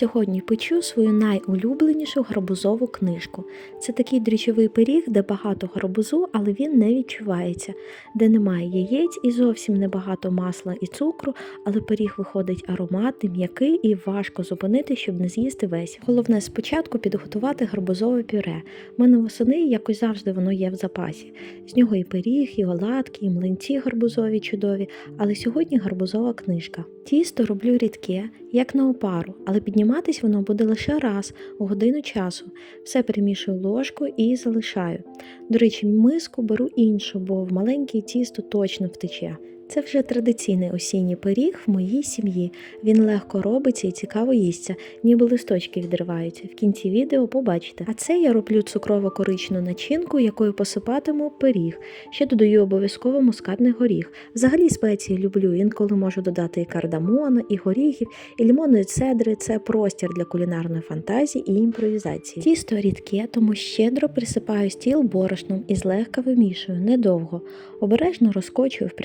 Сьогодні печу свою найулюбленішу гарбузову книжку. Це такий дрічовий пиріг, де багато гарбузу, але він не відчувається, де немає яєць і зовсім небагато масла і цукру, але пиріг виходить ароматний, м'який і важко зупинити, щоб не з'їсти весь. Головне спочатку підготувати гарбузове пюре. У мене восени якось завжди воно є в запасі. З нього і пиріг, і оладки, і млинці гарбузові чудові, але сьогодні гарбузова книжка. Тісто роблю рідке, як на опару, але підніматись воно буде лише раз у годину часу. Все перемішую ложкою і залишаю. До речі, миску беру іншу, бо в маленьке тісто точно втече. Це вже традиційний осінній пиріг в моїй сім'ї. Він легко робиться і цікаво їсться, ніби листочки відриваються. В кінці відео побачите. А це я роблю цукрово-коричну начинку, якою посипатиму пиріг. Ще додаю обов'язково мускатний горіх. Взагалі спеції люблю. Інколи можу додати і кардамона, і горіхів, і лімонної цедри. Це простір для кулінарної фантазії і імпровізації. Тісто рідке, тому щедро присипаю стіл борошном і злегка вимішую недовго. Обережно розкочую в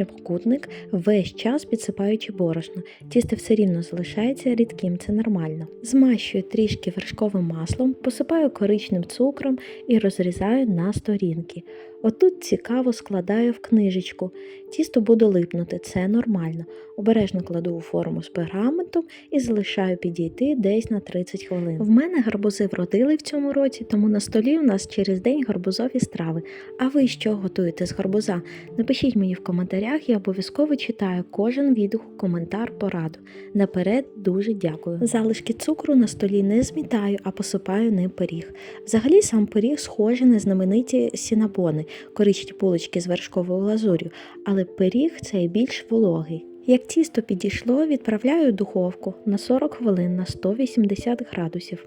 прямокутник, весь час підсипаючи борошно. Тісто все рівно залишається рідким, це нормально. Змащую трішки вершковим маслом, посипаю коричним цукром і розрізаю на сторінки. Отут цікаво складаю в книжечку. Тісто буде липнути, це нормально. Обережно кладу у форму з пергаментом і залишаю підійти десь на 30 хвилин. В мене гарбузи вродили в цьому році, тому на столі у нас через день гарбузові страви. А ви що готуєте з гарбуза? Напишіть мені в коментарях, я обов'язково читаю кожен відгук, коментар, пораду. Наперед дуже дякую. Залишки цукру на столі не змітаю, а посипаю ним пиріг. Взагалі сам пиріг схожий на знамениті сінабони, коричні булочки з вершковою глазур'ю, але пиріг цей більш вологий. Як тісто підійшло, відправляю в духовку на 40 хвилин на 180 градусів.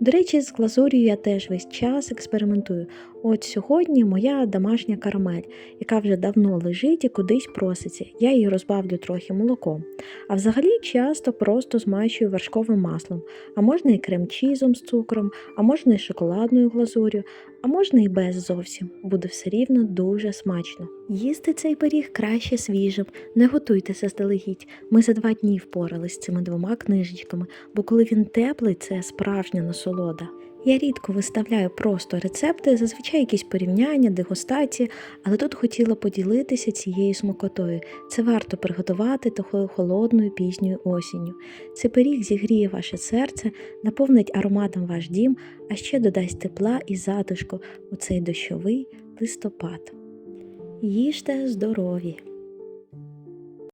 До речі, з глазур'ю я теж весь час експериментую. От сьогодні моя домашня карамель, яка вже давно лежить і кудись проситься. Я її розбавлю трохи молоком. А взагалі часто просто змащую вершковим маслом, а можна і крем-чізом з цукром, а можна і шоколадною глазур'ю, а можна і без зовсім. Буде все рівно дуже смачно. Їсти цей пиріг краще свіжим, не готуйте заздалегідь. Ми за два дні впорались з цими двома книжечками, бо коли він теплий, це справжня насолода. Я рідко виставляю просто рецепти, зазвичай якісь порівняння, дегустації, але тут хотіла поділитися цією смакотою. Це варто приготувати такою холодною пізньою осінню. Цей пиріг зігріє ваше серце, наповнить ароматом ваш дім, а ще додасть тепла і затишку у цей дощовий листопад. Їжте здорові!